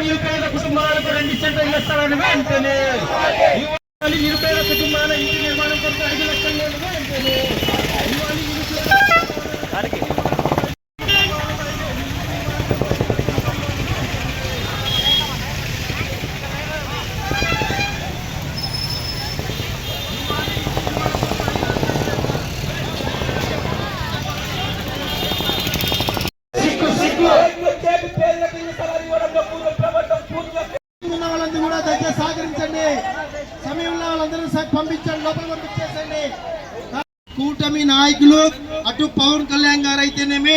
నిరుపేద కుటుంబాలకు రెండు సెంటర్ ఇస్తారని వెంటనే ఇవాళ నిరుపేద కుటుంబాల ఇంటి నిర్మాణం కొరకు ఐదు లక్షలు వెంటనే ఇవాళ నిరుపేద సార్ పంపించండి లోపల పంపించేసండి కూటమి నాయకులు అటు పవన్ కళ్యాణ్ గారు అయితేనేమి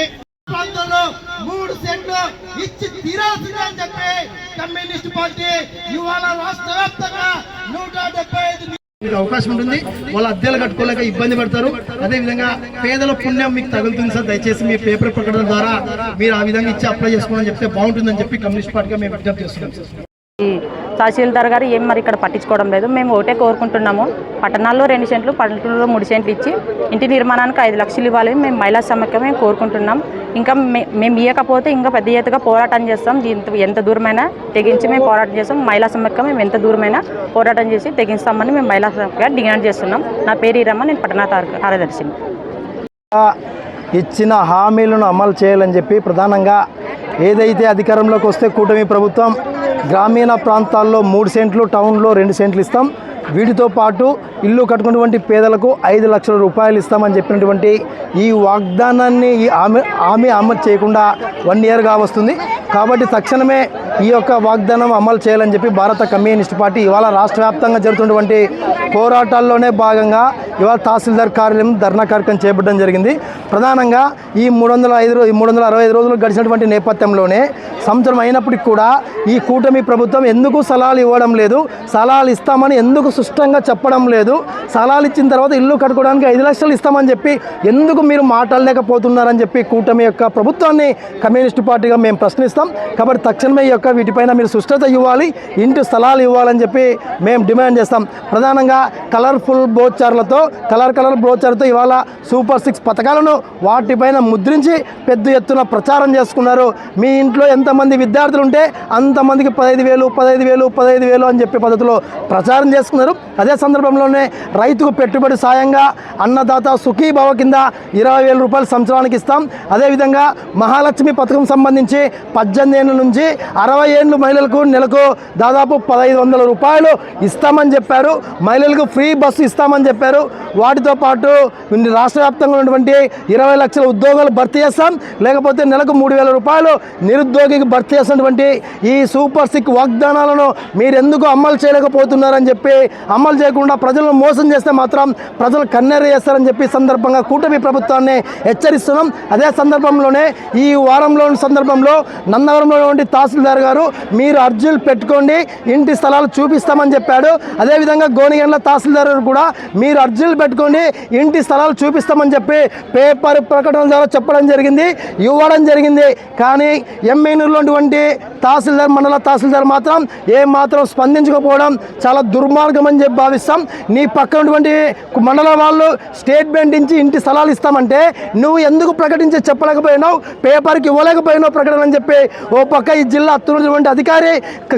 ప్రాంతంలో మూడు సెంట్లు ఇచ్చి తీరాల్సిందే అని చెప్పి కమ్యూనిస్ట్ పార్టీ ఇవాళ రాష్ట్ర వ్యాప్తంగా నూట డెబ్బై ఐదు మీకు అవకాశం ఉంటుంది. వాళ్ళ అద్దెలు కట్టుకోలేక ఇబ్బంది పడతారు. అదే విధంగా పేదల పుణ్యం మీకు తగులుతుంది సార్. దయచేసి మీ పేపర్ ప్రకటన ద్వారా మీరు ఆ విధంగా ఇచ్చి అప్లై చేసుకోమని చెప్తే బాగుంటుందని చెప్పి కమ్యూనిస్ట్ పార్టీగా మేము విజ్ఞప్తి చేస్తున్నాం. తహసీల్దార్ గారు ఏం మరి ఇక్కడ పట్టించుకోవడం లేదు. మేము ఒకటే కోరుకుంటున్నాము. పట్టణాల్లో రెండు సెంట్లు పల్లెటూరులో మూడు సెంట్లు ఇచ్చి ఇంటి నిర్మాణానికి ఐదు లక్షలు ఇవ్వాలి మేము మహిళా సమైక్యం మేము కోరుకుంటున్నాం. ఇంకా మేము ఇవ్వకపోతే ఇంకా పెద్ద ఎత్తుగా పోరాటం చేస్తాం. దీంతో ఎంత దూరమైనా తెగించి మేము పోరాటం చేస్తాం. మహిళా సమైక్యం మేము ఎంత దూరమైనా పోరాటం చేసి తెగిస్తామని మేము మహిళా సమైక్యంగా డిమాండ్ చేస్తున్నాం. నా పేరు ఈరమ్మ నేను పట్టణ కార్యదర్శిని. ఇచ్చిన హామీలను అమలు చేయాలని చెప్పి ప్రధానంగా ఏదైతే అధికారంలోకి వస్తే కూటమి ప్రభుత్వం గ్రామీణ ప్రాంతాల్లో మూడు సెంట్లు టౌన్లో రెండు సెంట్లు ఇస్తాం. వీటితో పాటు ఇల్లు కట్టుకున్నటువంటి పేదలకు ఐదు లక్షల రూపాయలు ఇస్తామని చెప్పినటువంటి ఈ వాగ్దానాన్ని ఈ ఆమె ఆమె అమలు చేయకుండా వన్ ఇయర్గా వస్తుంది. కాబట్టి తక్షణమే ఈ యొక్క వాగ్దానం అమలు చేయాలని చెప్పి భారత కమ్యూనిస్ట్ పార్టీ ఇవాళ రాష్ట్ర వ్యాప్తంగా జరుగుతున్నటువంటి పోరాటాల్లోనే భాగంగా ఇవాళ తహసీల్దార్ కార్యాలయం ధర్నా కార్యక్రమం చేపట్టడం జరిగింది. ప్రధానంగా ఈ మూడు వందల ఐదు రోజు మూడు వందల అరవై ఐదు రోజులు గడిచినటువంటి నేపథ్యంలోనే సంవత్సరం అయినప్పటికీ కూడా ఈ కూటమి ప్రభుత్వం ఎందుకు సలహాలు ఇవ్వడం లేదు సలహాలు ఇస్తామని ఎందుకు స్పష్టంగా చెప్పడం లేదు సలహాలు ఇచ్చిన తర్వాత ఇల్లు కట్టుకోవడానికి ఐదు లక్షలు ఇస్తామని చెప్పి ఎందుకు మీరు మాట్లాడలేకపోతున్నారని చెప్పి కూటమి యొక్క ప్రభుత్వాన్ని కమ్యూనిస్ట్ పార్టీగా మేము ప్రశ్నిస్తాం. కాబట్టి తక్షణమే ఈ యొక్క వీటిపైన మీరు సుష్టత ఇవ్వాలి ఇంటి స్థలాలు ఇవ్వాలని చెప్పి మేము డిమాండ్ చేస్తాం. ప్రధానంగా కలర్ఫుల్ బ్రోచర్లతో కలర్ కలర్ బ్రోచర్తో ఇవాళ సూపర్ సిక్స్ పథకాలను వాటిపైన ముద్రించి పెద్ద ఎత్తున ప్రచారం చేసుకున్నారు. మీ ఇంట్లో ఎంతమంది విద్యార్థులు ఉంటే అంతమందికి పదహైదు వేలు పదహైదు వేలు పదహైదు వేలు అని చెప్పే పద్ధతిలో ప్రచారం చేసుకున్నారు. అదే సందర్భంలోనే రైతుకు పెట్టుబడి సాయంగా అన్నదాత సుఖీభావ కింద ఇరవై వేల రూపాయలు సంవత్సరానికి ఇస్తాం. అదేవిధంగా మహాలక్ష్మి పథకం సంబంధించి పద్దెనిమిది ఏళ్ళ నుంచి అరవై ఏళ్ళు మహిళలకు నెలకు దాదాపు పదహైదు వందల రూపాయలు ఇస్తామని చెప్పారు. మహిళలకు ఫ్రీ బస్సు ఇస్తామని చెప్పారు. వాటితో పాటు రాష్ట్ర వ్యాప్తంగా ఉన్నటువంటి ఇరవై లక్షల ఉద్యోగాలు భర్తీ చేస్తాం. లేకపోతే నెలకు మూడు వేల రూపాయలు నిరుద్యోగికి భర్తీ చేసినటువంటి ఈ సూపర్ సిక్ వాగ్దానాలను మీరు ఎందుకు అమలు చేయలేకపోతున్నారని చెప్పి అమలు చేయకుండా ప్రజలను మోసం చేస్తే మాత్రం ప్రజలు కన్నెర చేస్తారని చెప్పి సందర్భంగా కూటమి ప్రభుత్వాన్ని హెచ్చరిస్తున్నాం. అదే సందర్భంలోనే ఈ వారంలో సందర్భంలో నందవరంలో ఉన్నటువంటి తహసీల్దార్ గారు మీరు అర్జీలు పెట్టుకోండి ఇంటి స్థలాలు చూపిస్తామని చెప్పాడు. అదేవిధంగా గోనిగండ్ల తహసీల్దార్ గారు కూడా మీరు అర్జీలు పెట్టుకొని ఇంటి స్థలాలు చూపిస్తామని చెప్పి పేపర్ ప్రకటన ద్వారా చెప్పడం జరిగింది ఇవ్వడం జరిగింది. కానీ ఎమ్మెన్యూలో ఉన్నటువంటి తహసీల్దార్ మండల తహసీల్దార్ మాత్రం ఏ మాత్రం స్పందించకపోవడం చాలా దుర్మార్గం అని చెప్పి భావిస్తాం. నీ పక్కన ఉన్నటువంటి మండల వాళ్ళు బ్యాంకు నుంచి ఇంటి స్థలాలు ఇస్తామంటే నువ్వు ఎందుకు ప్రకటించి చెప్పలేకపోయినావు పేపర్కి ఇవ్వలేకపోయినావు ప్రకటన అని చెప్పి ఓ పక్క ఈ జిల్లా అత్తున్నటువంటి అధికారి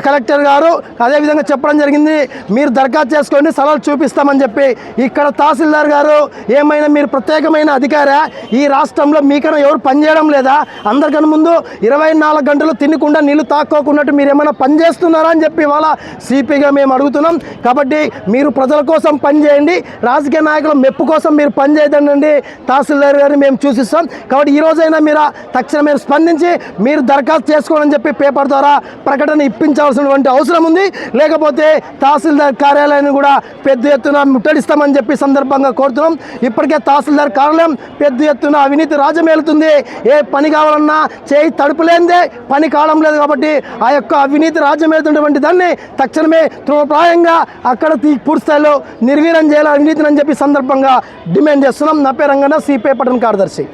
కలెక్టర్ గారు అదేవిధంగా చెప్పడం జరిగింది. మీరు దరఖాస్తు చేసుకోండి స్థలాలు చూపిస్తామని చెప్పి ఇక్కడ తహసీల్దార్ గారు ఏమైనా మీరు ప్రత్యేకమైన అధికార? ఈ రాష్ట్రంలో మీకన్నా ఎవరు పనిచేయడం లేదా? అందరికన్నా ముందు ఇరవై నాలుగు గంటలు తినకుండా నీళ్ళు తాక్కోకున్నట్టు మీరు ఏమైనా పనిచేస్తున్నారా అని చెప్పి ఇవాళ సిపిగా మేము అడుగుతున్నాం. కాబట్టి మీరు ప్రజల కోసం పనిచేయండి రాజకీయ నాయకుల మెప్పు కోసం మీరు పనిచేయదండి తహసీల్దార్ గారిని మేము చూసిస్తాం. కాబట్టి ఈ రోజైనా మీరు తక్షణం మీరు స్పందించి మీరు దరఖాస్తు చేసుకోవాలని చెప్పి పేపర్ ద్వారా ప్రకటన ఇప్పించాల్సినటువంటి అవసరం ఉంది. లేకపోతే తహసీల్దార్ కార్యాలయాన్ని కూడా పెద్ద ఎత్తున ముట్టడిస్తామని చెప్పి సందర్భంగా కోరుతున్నాం. ఇప్పటికే తహసీల్దార్ కార్యాలయం పెద్ద ఎత్తున అవినీతి రాజమేలుతుంది. ఏ పని కావాలన్నా చేయి తడుపులేందే. పని కావడం లేదు కాబట్టి ఆ యొక్క అవినీతి రాజ్యమేలుతున్నటువంటి దాన్ని తక్షణమే తృణప్రాయంగా అక్కడ తీ- పూర్తి స్థాయిలో నిర్వీర్యం చేయాలి అవినీతిని అని చెప్పి సందర్భంగా డిమాండ్ చేస్తున్నాం. నా పేరంగా సిపిఐ పట్టణ కార్యదర్శి.